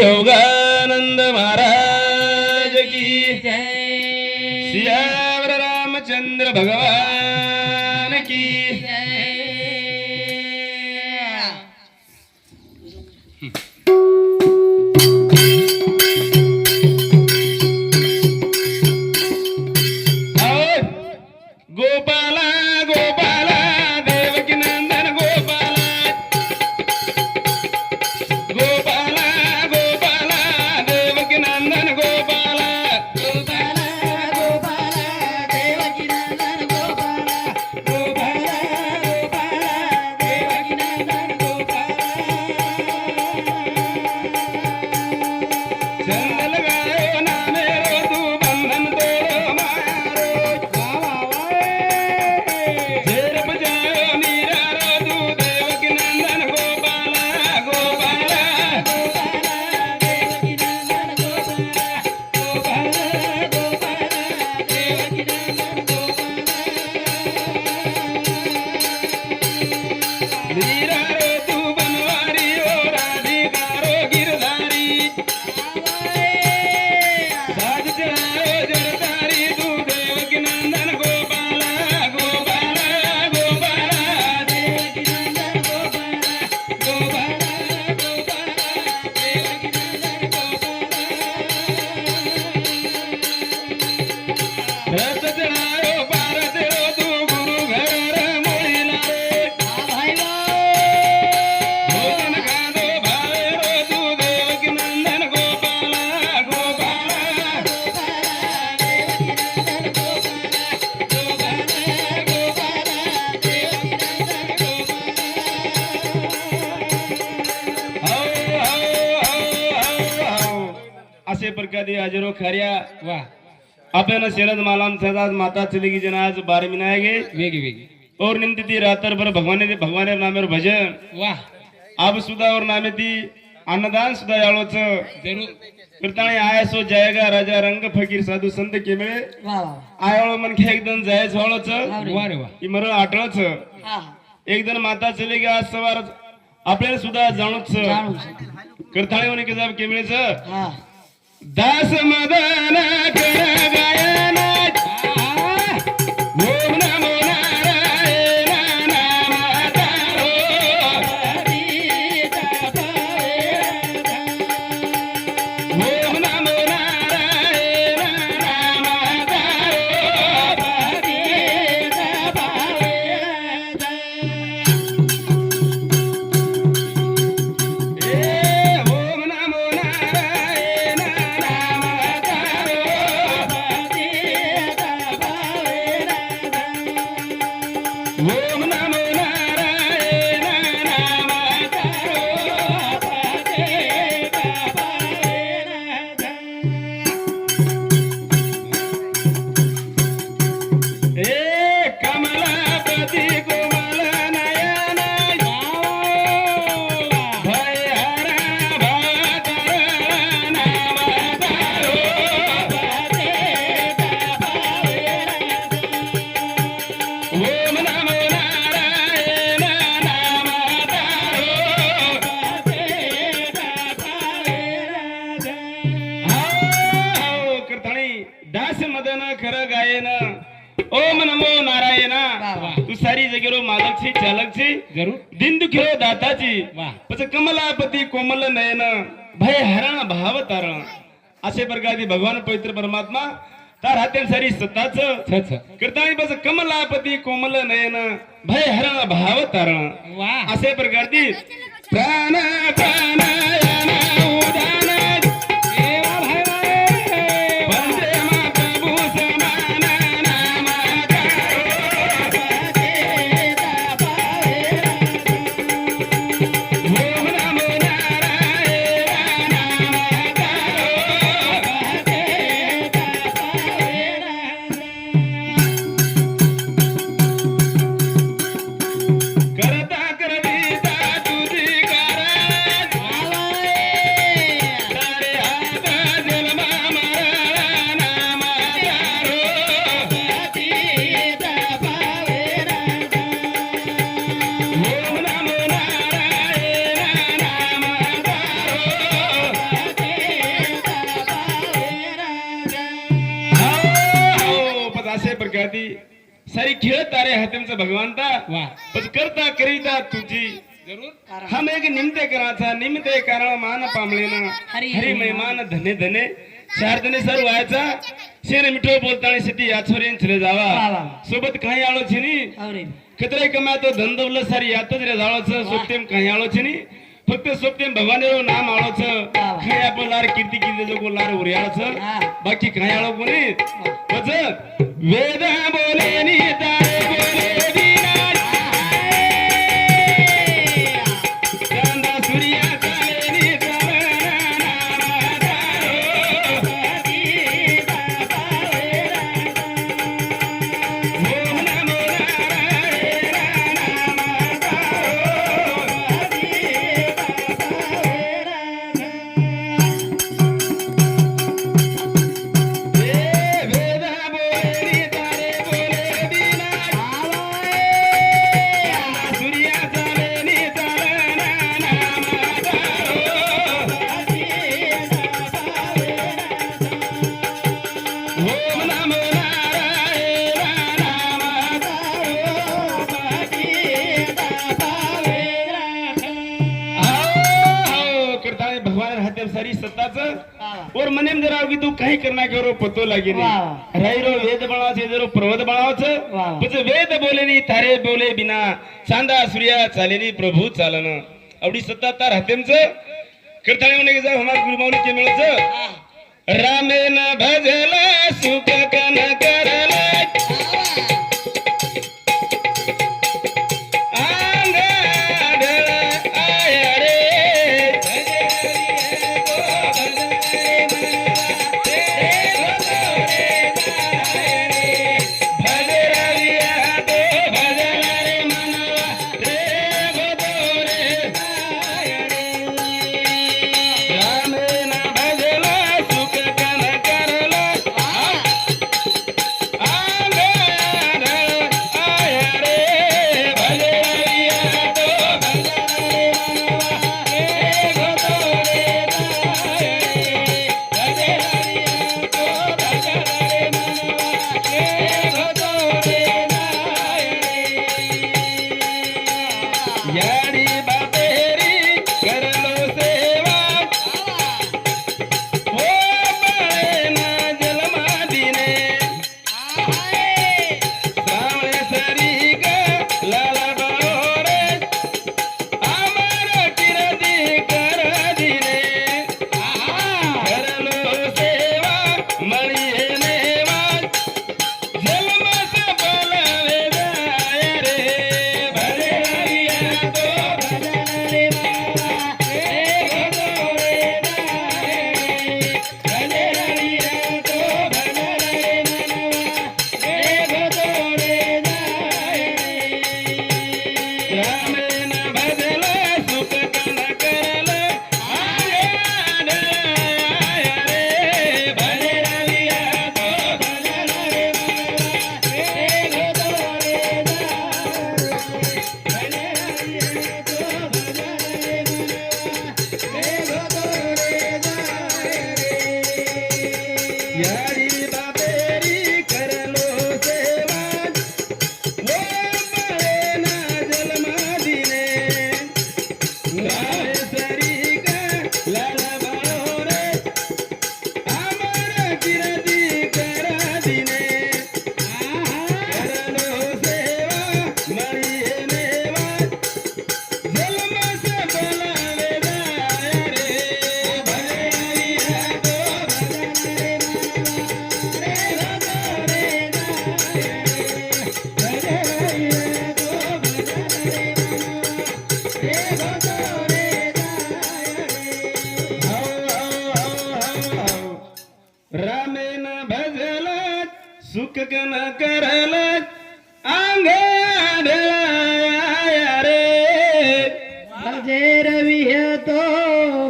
योगानंद महाराज की। जय। सियावर रामचंद्र भगवान असे प्रकारे हजारो खऱ्या वाह आपल्याला शरद मालाम सदाज माता चली की जनाज बार मिनाएगे वेगी वेगी. और निम्ति ती रातर भर भगवान भगवान नामेर भजन. वाह अब सुद्धा और नामे ती अन्नदान सुद्धा याळोच जरूर. कीर्तने आयसो जायगा राजा रंग फकीर साधू संत वाह आयाळो मनखे एकदम जायच व्हाळोच वा रे. वा इमर आटळच हा. एकदम माता चले गे आज सवार. आपल्याला सुद्धा जाणूच जाणू कीर्तने दास मदन कर गायन तुसारी जगेरो चालक छी जरूर. दिन दाता छी पछे कमलापति कोमल नयन भय हरण भाव तरण. असे प्रकारचे भगवान पवित्र परमात्मा तार हाते सारी सत्ताच. करतानी बस कमलापती कोमल नयन भय हरण भाव तारण. असे प्रकारची प्राण प्राण उदान जरूर हम एक निमते कराचा निमते कारण मान पामळेना हरी हरी महिमान धने धने। चार धने सर व्हायचा। शेर मिठो बोलताना सिटी याचोरेन चले जावा. सोबत काही आलो छिनी खतरे कमा तो धंदवलं सारी यातच रे जाळोच सोपतेम काही आलो छिनी फक्त सोपतेम भगवानेरो नाम आळोच. काही आपण लार कीर्ती कीर्ती जो लार उर्याळच. बाकी काही आलो कोणी? वेद बोले नी तारे बोले। करता भगवान राहते सारी सत्ताच? और मने में जरा की तू काही करना करो पतो लागे. नहीं राई रो वेद बनावचे जरो पर्वत बनावच वाह. पच वेद बोले नी तारे बोले बिना चांदा सूर्या चाले नी प्रभू चालन. आवडी सत्ता तार हातेमच करताळे म्हणे जा हमार गुरुमावली के मिळच रामेन भजला सुख कन करला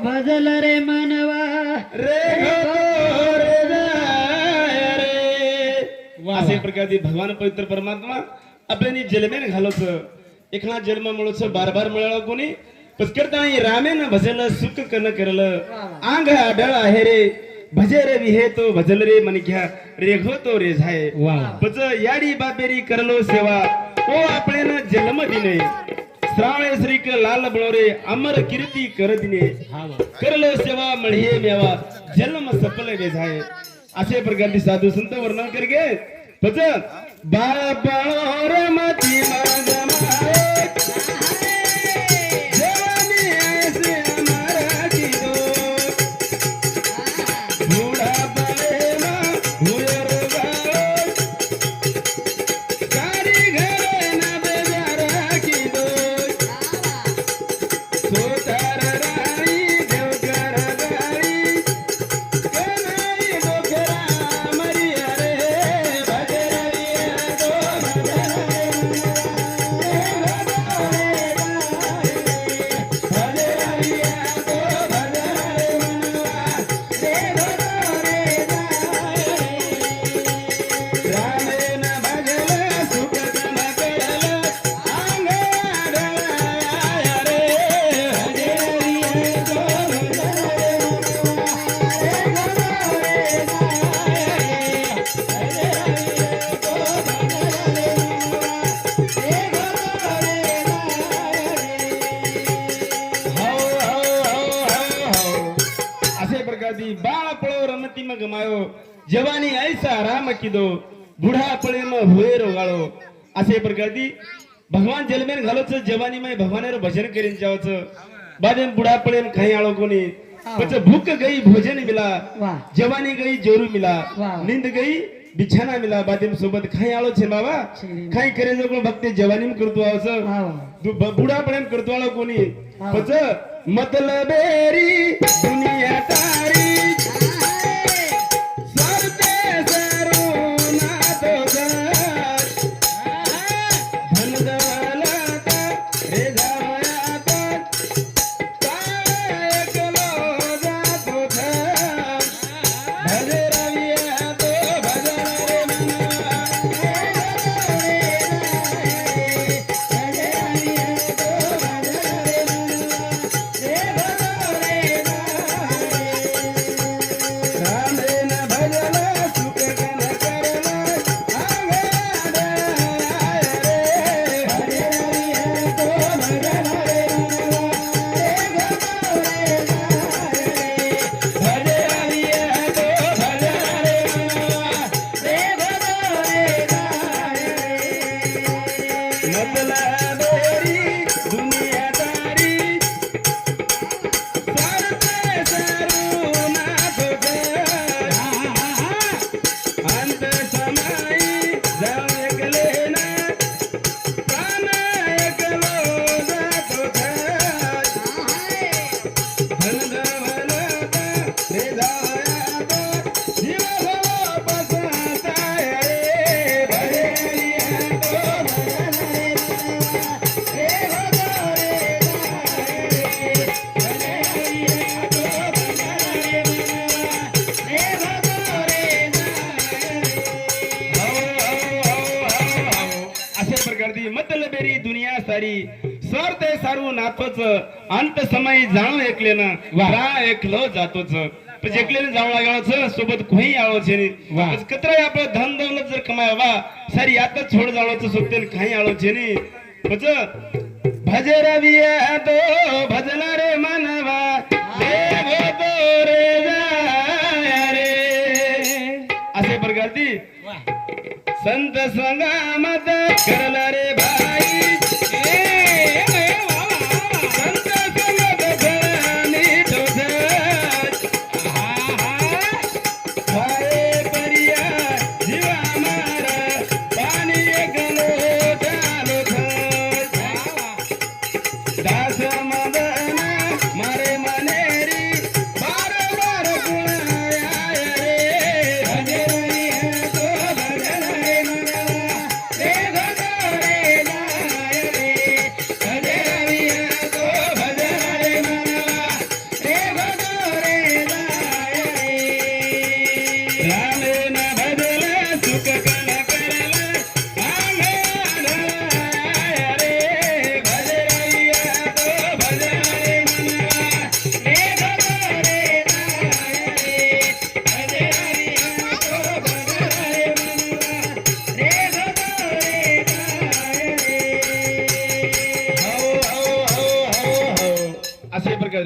भजल रे मनवा. रे असे. प्रकारचे भगवान पवित्र परमात्मा आपल्यानी जन्मेन घालोच एखादा जन्म मिळोच बार बार मिळाला कोणी पस्करता रामेन भजल सुख कन करल अंग आढळ आहे रे. भजे रे विहे तो भजल रे मन घ्या रेघो तो रे झाय. वा पच याडी बाबेरी करलो सेवा. ओ आपले न जन्म दिने. श्रावणे श्रीक लाल बळोरे अमर कीर्ती कर दिने करलो सेवा मळिये मेवा जन्म सफल वेझाय असे प्रकारची साधू संत वर्णन कर गे पच बाळ કીધો બુઢા પડે હોય રોગાળો અસે પ્રકારથી ભગવાન જલમેન ઘાલો છે જવાનીમાં ભગવાનેર ભજન કરીને જાવ છે બાદ એમ બુઢા પડે એમ ખાઈ આળો કોની પછી ભૂખ ગઈ ભોજન મિલા જવાની ગઈ જોરુ મિલા નીંદ ગઈ બિછાના મિલા બાદ એમ સોબત ખાઈ આળો છે બાબા ખાઈ કરે જો કોઈ ભક્તિ જવાની કરતો આવશે બુઢા પણ એમ કરતો આળો કોની પછી મતલબેરી દુનિયા તારી प्रकारची मतलबेरी दुनिया सारी. स्वार्थ सारू नातोच अंत समय जाणून ऐकले ना रा ऐकलो जातोच ऐकलेलं जावं लागावच सोबत कोही आळो छे. कत्र आपलं धन दौलत जर कमावा सारी आता छोड जाळोच सोबते काही आळो छे नी पच भज रविया तो भजला रे मनवा. देव तो रे जाया रे. असे प्रकारची संत संगामत करल रे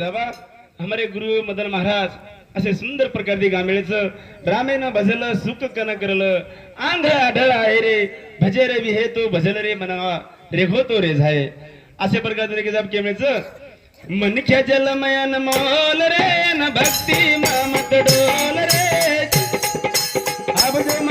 दाबा हमारे गुरु मदन महाराज असे सुंदर प्रकारचे गामेळचं रामेनं भजलं सुख कन करल. आंध्र आढळ आहे रे भजे रे विहे तो भजल रे मनावा रे हो तो रे झाय. असे प्रकारचं रे जाब केमेळचं मनख्या जलमयन मोल रे न भक्ती मामत डोल रे. अब जो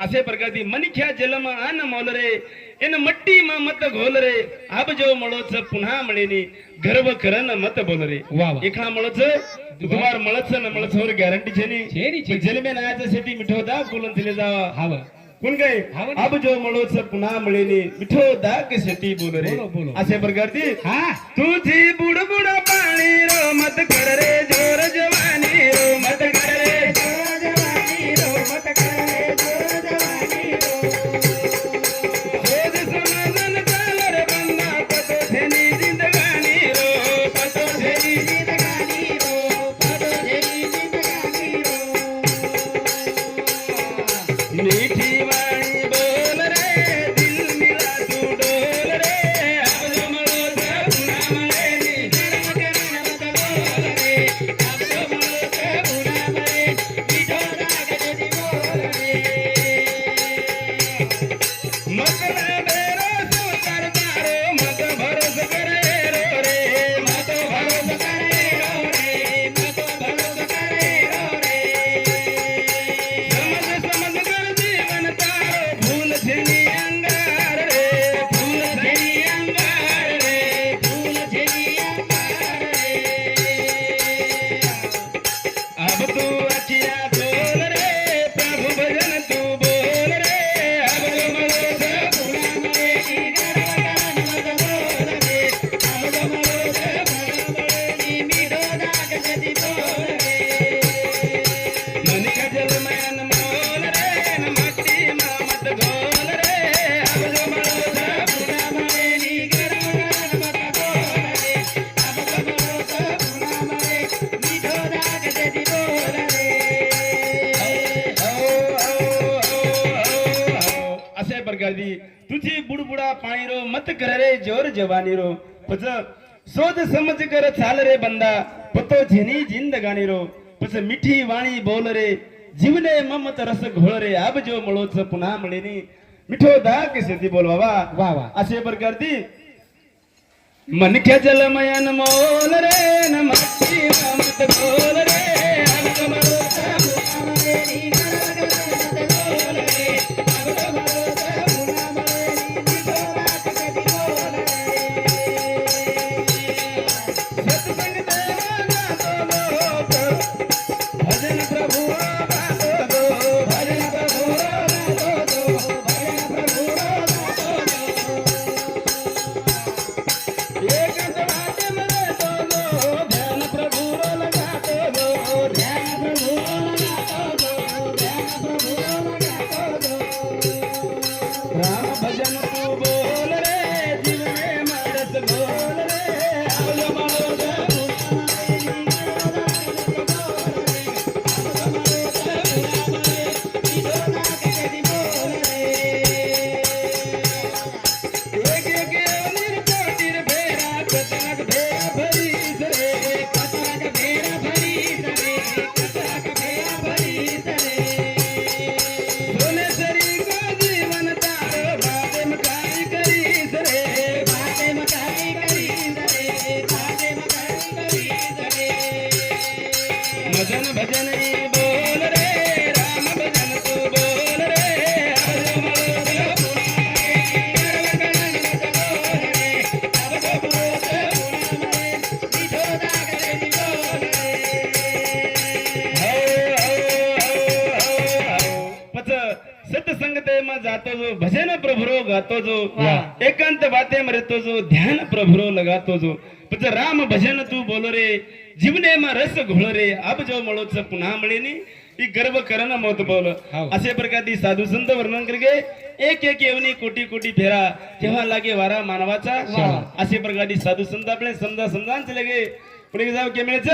असे प्रकारची मनिख्या जलम अन मोल रे. एन मट्टी मा मत घोल रे. आब जो मळोच पुन्हा मळेनी. गर्व करन मत बोल रे. एखा मळोच दुबार मळच न मळच होर गॅरंटी छेनी. जलमे नायाचं शेती मिठो दा बोलून दिले जावा हवं कोण काय. आब जो मळोच पुन्हा मळेनी. मिठो दाग शेती बोल रे. असे प्रकारची हा. तुझी बुडबुड पाणी रो मत कर रे. जोर जवानी रो मत प्रकारची तुझी बुडबुडा पाणी रो मत कर रे जोर जवानी रो पच शोध समज कर चाल रे बंदा पतो झेनी जिंदगानी रो पच मिठी वाणी बोल रे जीवने ममत रस घोळ रे आब जो मळोच पुन्हा मळेनी मिठो दाग शेती बोल बाबा वा वा असे प्रकारची मनख्या जलमयन मोल रे न मट्टी मत बोल रे मग जातो जो भजन प्रभुरो गातो जो. एकांत बाते मरतो जो ध्यान प्रभुरो लगातो जो पच राम भजन तू बोलो रे जीवने मा रस घोळ रे अब जो मळोच पुन्हा मिळेनी ही गर्व करण मोत बोल हो. असे प्रकारची साधू संत वर्णन करगे एक एक येवनी कोटी कोटी फेरा तेव्हा लागे वारा मानवाचा. असे प्रकारची साधू संत आपले समजा समजांच लगे पुढे जाऊ केमेळच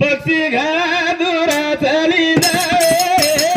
पक्षी घादुरा चली जाए